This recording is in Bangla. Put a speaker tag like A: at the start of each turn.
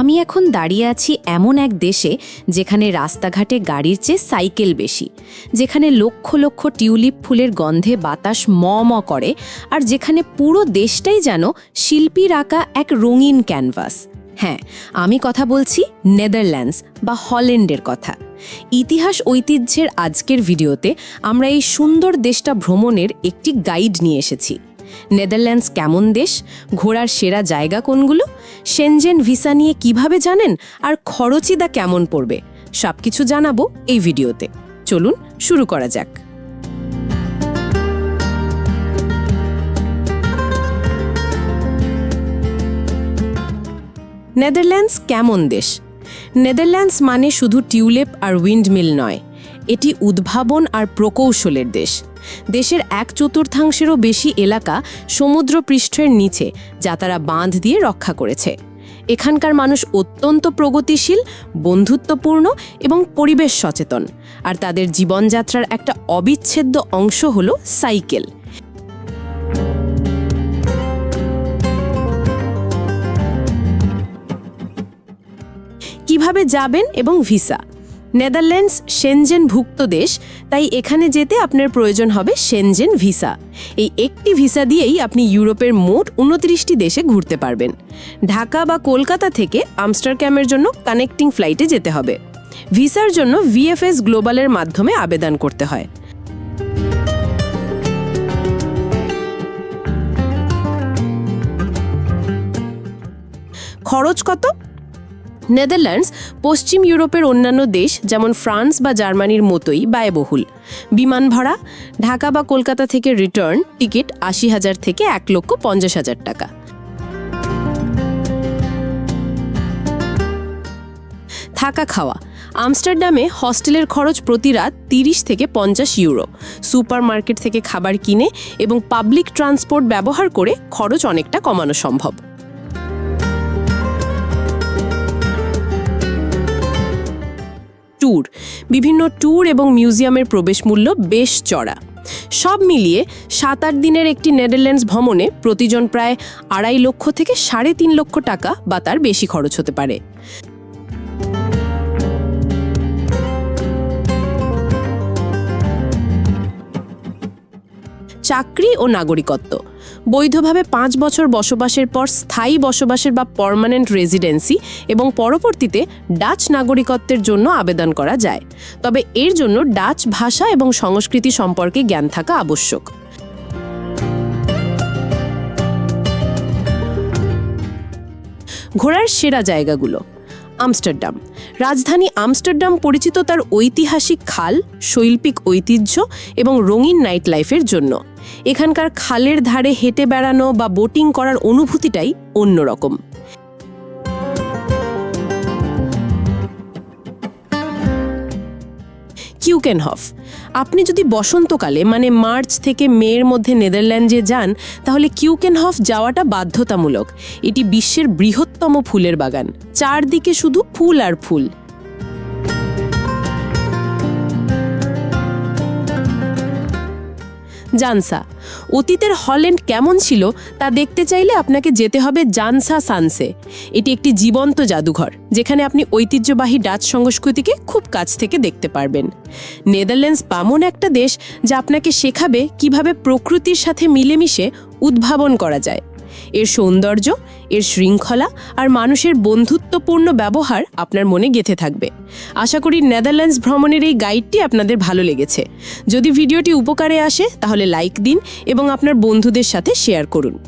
A: আমি এখন দাঁড়িয়ে আছি এমন এক দেশে যেখানে রাস্তাঘাটে গাড়ির চেয়ে সাইকেল বেশি, যেখানে লক্ষ লক্ষ টিউলিপ ফুলের গন্ধে বাতাস ম ম করে আর যেখানে পুরো দেশটাই যেন শিল্পীর আঁকা এক রঙিন ক্যানভাস। হ্যাঁ আমি কথা বলছি নেদারল্যান্ডস বা হল্যান্ডের কথা। ইতিহাস ঐতিহ্যের আজকের ভিডিওতে আমরা এই সুন্দর দেশটা ভ্রমণের একটি গাইড নিয়ে এসেছি। নেদারল্যান্ডস কেমন দেশ? ঘোরার সেরা জায়গা কোনগুলো? সেনজেন ভিসা নিয়ে কীভাবে জানেন? আর খরচিদা কেমন পড়বে? সবকিছু জানাব এই ভিডিওতে। চলুন শুরু করা যাক। নেদারল্যান্ডস কেমন দেশ? নেদারল্যান্ডস মানে শুধু টিউলিপ আর উইন্ডমিল নয়। এটি উদ্ভাবন আর প্রকৌশলের দেশ। দেশের এক চতুর্থাংশেরও বেশি এলাকা সমুদ্র পৃষ্ঠের নিচে, যা তারা বাঁধ দিয়ে রক্ষা করেছে। এখানকার মানুষ অত্যন্ত প্রগতিশীল, বন্ধুত্বপূর্ণ এবং পরিবেশ সচেতন। আর তাদের জীবনযাত্রার একটা অবিচ্ছেদ্য অংশ হল সাইকেল। কীভাবে যাবেন এবং ভিসা? নেদারল্যান্ডস সেনজেন ভুক্ত দেশ, তাই এখানে যেতে আপনার প্রয়োজন হবে সেনজেন ভিসা। এই একটি ভিসা দিয়েই আপনি ইউরোপের মোট উনত্রিশটি দেশে ঘুরতে পারবেন। ঢাকা বা কলকাতা থেকে আমস্টারক্যামের জন্য কানেক্টিং ফ্লাইটে যেতে হবে। ভিসার জন্য ভিএফএস গ্লোবালের মাধ্যমে আবেদন করতে হয়। খরচ কত? নেদারল্যান্ডস, পশ্চিম ইউরোপের অন্যান্য দেশ যেমন ফ্রান্স বা জার্মানির মতোই ব্যয়বহুল। বিমান ভাড়া, ঢাকা বা কলকাতা থেকে রিটার্ন টিকিট আশি হাজার থেকে এক লক্ষ পঞ্চাশ হাজার টাকা। থাকা খাওয়া, আমস্টারডামে হস্টেলের খরচ প্রতি রাত তিরিশ থেকে পঞ্চাশ ইউরো। সুপার মার্কেট থেকে খাবার কিনে এবং পাবলিক ট্রান্সপোর্ট ব্যবহার করে খরচ অনেকটা কমানো সম্ভব। ট্যুর। বিভিন্ন ট্যুর এবং মিউজিয়ামের প্রবেশ মূল্য বেশ চড়া। সব মিলিয়ে সাত আট দিনের একটি নেদারল্যান্ডস ভ্রমণে প্রতিজন প্রায় আড়াই লক্ষ থেকে সাড়ে তিন লক্ষ টাকা বা তার বেশি খরচ হতে পারে। চাকরি ও নাগরিকত্ব। বৈধভাবে পাঁচ বছর বসবাসের পর স্থায়ী বসবাসের বা পার্মানেন্ট রেজিডেন্সি এবং পরবর্তীতে ডাচ নাগরিকত্বের জন্য আবেদন করা যায়। তবে এর জন্য ডাচ ভাষা এবং সংস্কৃতি সম্পর্কে জ্ঞান থাকা আবশ্যক। ঘোরার সেরা জায়গাগুলো। আমস্টারডাম। রাজধানী আমস্টারডাম পরিচিত তার ঐতিহাসিক খাল, শৈল্পিক ঐতিহ্য এবং রঙিন নাইট লাইফের জন্য। এখানকার খালের ধারে হেঁটে বেড়ানো বা বোটিং করার অনুভূতিটাই অন্যরকম। কিউকেনহফ আপনি যদি বসন্তকালে মানে মার্চ থেকে মের মধ্যে নেদারল্যান্ডে যান, তাহলে কিউকেনহফ যাওয়াটা বাধ্যতামূলক। এটি বিশ্বের বৃহত্তম ফুলের বাগান। চারদিকে শুধু ফুল আর ফুল। জানসা। অতীতের হল্যান্ড কেমন ছিল তা দেখতে চাইলে আপনাকে যেতে হবে জানসা সানসে। এটি একটি জীবন্ত জাদুঘর, যেখানে আপনি ঐতিহ্যবাহী ডাচ সংস্কৃতিকে খুব কাছ থেকে দেখতে পারবেন। নেদারল্যান্ডস বামন একটা দেশ যা আপনাকে শেখাবে কীভাবে প্রকৃতির সাথে মিলেমিশে উদ্ভাবন করা যায়। এর সৌন্দর্য, এর শৃঙ্খলা আর মানুষের বন্ধুত্বপূর্ণ ব্যবহার আপনার মনে গেঁথে থাকবে। আশা করি নেদারল্যান্ডস ভ্রমণের এই গাইডটি আপনাদের ভালো লেগেছে। যদি ভিডিওটি উপকারে আসে, তাহলে লাইক দিন এবং আপনার বন্ধুদের সাথে শেয়ার করুন।